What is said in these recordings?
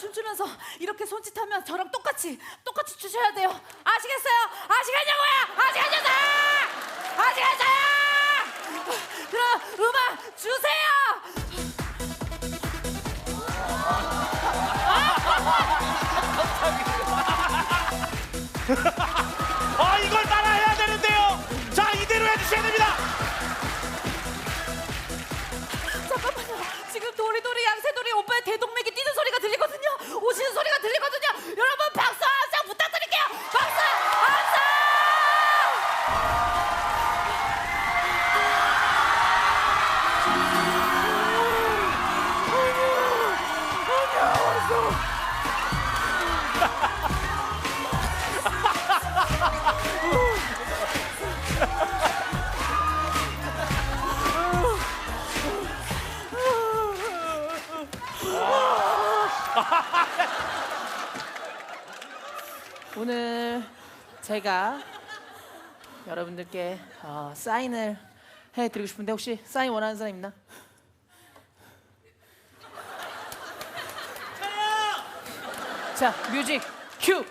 춤추면서 이렇게 손짓하면 저랑 똑같이 똑같이 추셔야 돼요. 아시겠어요? 아시겠냐고요? 아시겠냐고요? 아시겠어요? 그럼 음악 주세요. 아 오늘 제가 여러분들께 어, 사인을 해드리고 싶은데 혹시 사인 원하는 사람 있나? 자 뮤직 큐.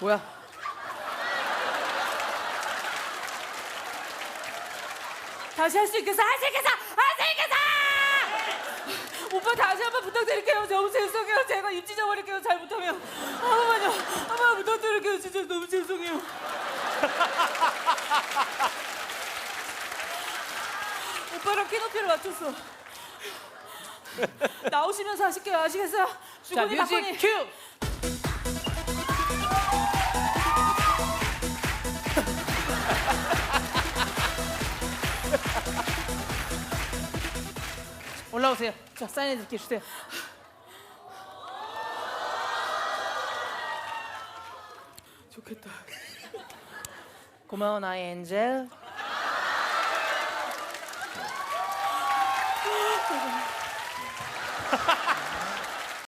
뭐야? 다시 할 수 있겠어? 할 수 있겠어? 할 수 있겠어! 오빠 다시 한번 부탁드릴게요. 너무 죄송해요. 제가 입 찢어버릴게요. 잘 못하면. 한 번만요. 한 번만 부탁드릴게요. 진짜 너무 죄송해요. 오빠랑 키높이를 맞췄어. 나오시면서 하실게요. 아시겠어요? 자 받거니. 뮤직 큐. 올라오세요. 자 사인해 드릴게 주세요. 좋겠다. 고마워 나의 엔젤.